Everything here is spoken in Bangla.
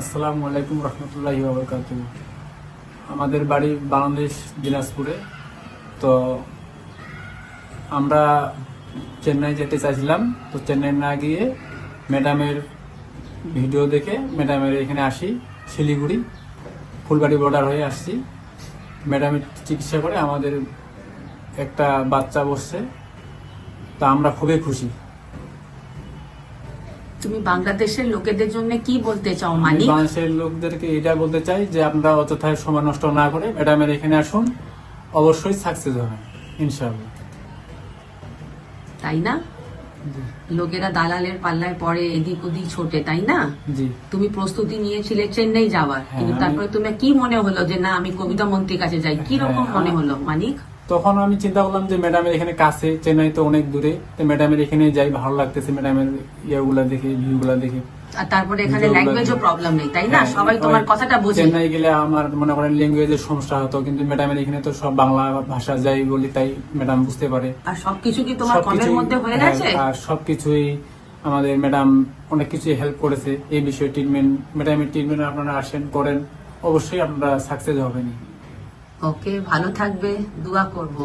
আসসালামু আলাইকুম রহমতুল্লাহি বাবরকাত আমাদের বাড়ি বাংলাদেশ দিনাজপুরে। তো আমরা চেন্নাই যেতে চাইছিলাম। তো চেন্নাই না গিয়ে ম্যাডামের ভিডিও দেখে ম্যাডামের এখানে আসি, শিলিগুড়ি। ফুলবাড়ি বর্ডার হয়ে আসছি। ম্যাডামের চিকিৎসা করে আমাদের একটা বাচ্চা বসছে। তা আমরা খুবই খুশি। তুমি বাংলাদেশের লোকেদের জন্য কি বলতে চাও মানিক? বাংলাদেশের লোকদেরকে এটা বলতে চাই যে আপনারা অযথায় সময় নষ্ট না করে ম্যাডামের এখানে আসুন অবশ্যই সাকসেস হবেন ইনশাআল্লাহ। তাই না? লোকেরা দালালের পাল্লায় পড়ে এদিক ওদিক ছোটে তাই না? তুমি প্রস্তুতি নিয়েছিলে চেন্নাই যাওয়ার হ্যাঁ, কিন্তু তারপরে তুমি কি মনে হলো যে না আমি কবিতা মন্ত্রীর কাছে যাই কি রকম হ্যাঁ, মনে হলো মানিক? তখন আমি চিন্তা করলাম যে ম্যাডামের এখানে কাছে চেন্নাই তো অনেক দূরে তো ম্যাডামের এখানে যাই ভালো লাগতেছে ম্যাডামের ইয়েগুলা দেখে ভিউগুলা দেখে। আর তারপরে এখানে ল্যাঙ্গুয়েজও প্রবলেম নেই তাই না? হ্যাঁ, সবাই তোমার কথাটা বোঝে। চেন্নাই গেলে আমার মনে করেন ল্যাঙ্গুয়েজের সমস্যা হতো কিন্তু ম্যাডামের এখানে তো সব বাংলা ভাষা যাই বলি তাই ম্যাডাম বুঝতে পারে। আর সবকিছু কি তোমার কমের সবকিছুই- মধ্যে হয়ে হ্যাঁ, গেছে? আর সবকিছুই আমাদের ম্যাডাম অনেক কিছু হেল্প করেছে এই বিষয়ে ট্রিটমেন্ট ম্যাডামের ট্রিটমেন্ট আপনারা আসেন করেন অবশ্যই আপনারা সাকসেস হবেন ওকে ভালো থাকবে দোয়া করব।